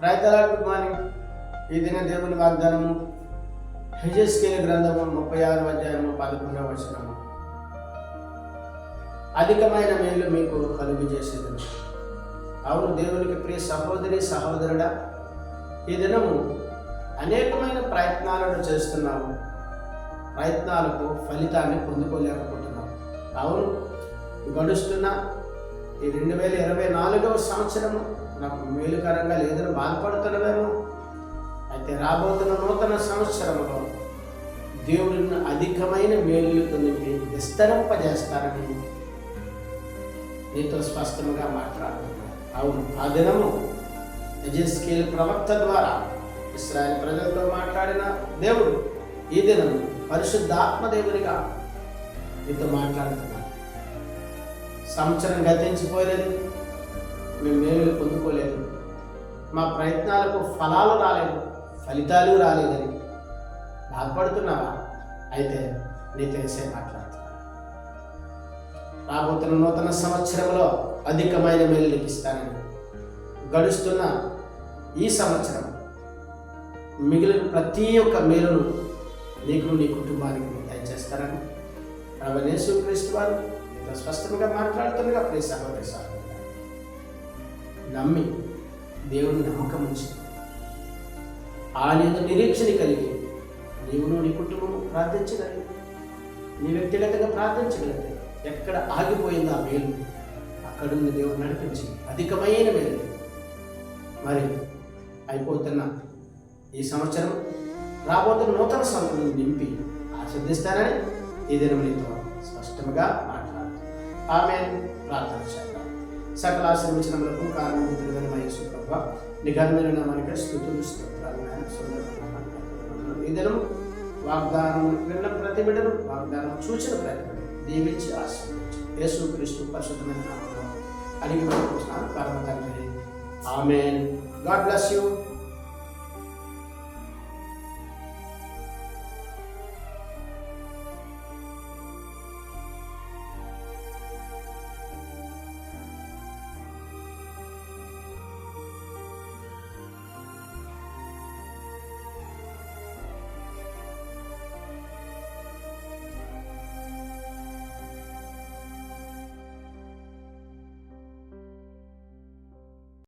ప్రయత్నాల good morning ఈ దిన దేవుని వాగ్దానము. హెజస్కేల గ్రంథము ముప్పై ఆరు అధ్యాయము పదకొండవ వచనము. అధికమైన మేలు మీకు కలుగు చేసేది అవును దేవునికి ప్రియ సహోదరి సహోదరుడా ఈ దినము అనేకమైన ప్రయత్నాలను చేస్తున్నాము. ప్రయత్నాలకు ఫలితాన్ని పొందుకోలేకపోతున్నాం అవును గడుస్తున్న ఈ రెండు వేల ఇరవై నాలుగవ సంవత్సరము నాకు మేలుకరంగా లేదని బాధపడుతున్నవేమో? అయితే రాబోతున్న నూతన సంవత్సరంలో దేవుడిని అధికమైన మేలులతో నింపి విస్తరింపజేస్తారని నీతో స్పష్టంగా మాట్లాడుతున్నారు అవును ఆ దినము ఎజెస్కేల్ ప్రవక్త ద్వారా ఇస్రాయల్ ప్రజలతో మాట్లాడిన దేవుడు ఈ దినం పరిశుద్ధాత్మ దేవునిగా నీతో మాట్లాడుతున్నారు సంవత్సరం గతించిపోలేదు. మేము మేలు పొందుకోలేదు. మా ప్రయత్నాలకు ఫలాలు రాలేదు ఫలితాలు రాలేదని. బాధపడుతున్నావా? అయితే నీ తెలిసే మాట్లాడుతున్నా రాబోతున్న నూతన సంవత్సరంలో అధికమైన మేలు నీకు గడుస్తున్న ఈ సంవత్సరం మిగిలిన ప్రతి ఒక్క మేలును నీకు నీ కుటుంబానికి దయచేస్తారని ప్రభనేసు క్రీస్తు వారు నీతో స్పష్టంగా మాట్లాడుతుండగా ప్రియ సహోదరి సహోదరు. నమ్మి దేవుని నమ్మకం ఉంచి ఆయన నిరీక్షణ కలిగి నీవును నీ కుటుంబం ప్రార్థించగలిగి నీ వ్యక్తిగతంగా ప్రార్థించగలిగి ఎక్కడ ఆగిపోయిందో ఆ మేలు అక్కడున్న దేవుడు నడిపించి అధికమైన మేలు. మరి అయిపోతున్న ఈ సంవత్సరం రాబోతున్న నూతన సంవత్సరం నింపి ఆస్వాదిస్తానని ఈ దినం నీతో స్పష్టంగా ఆమె ప్రార్థన చేద్దాం. సకల ఆశీర్వచనములకు కారణభూతులుగా మహేశ్వర ప్రభావ నిఘనమైన నామానికి స్థుతులు స్తోత్రాలు ఈ దినం వాగ్దానం విన్న ప్రతి బిడ్డను వాగ్దానం చూచిన ప్రతి బిడ్డను దీవించి ఆశీర్వదించి. యేసు క్రీస్తు పరిశుద్ధమైన నామంలో అడిగి పరమ తండ్రి. ఆమెన్. God bless you.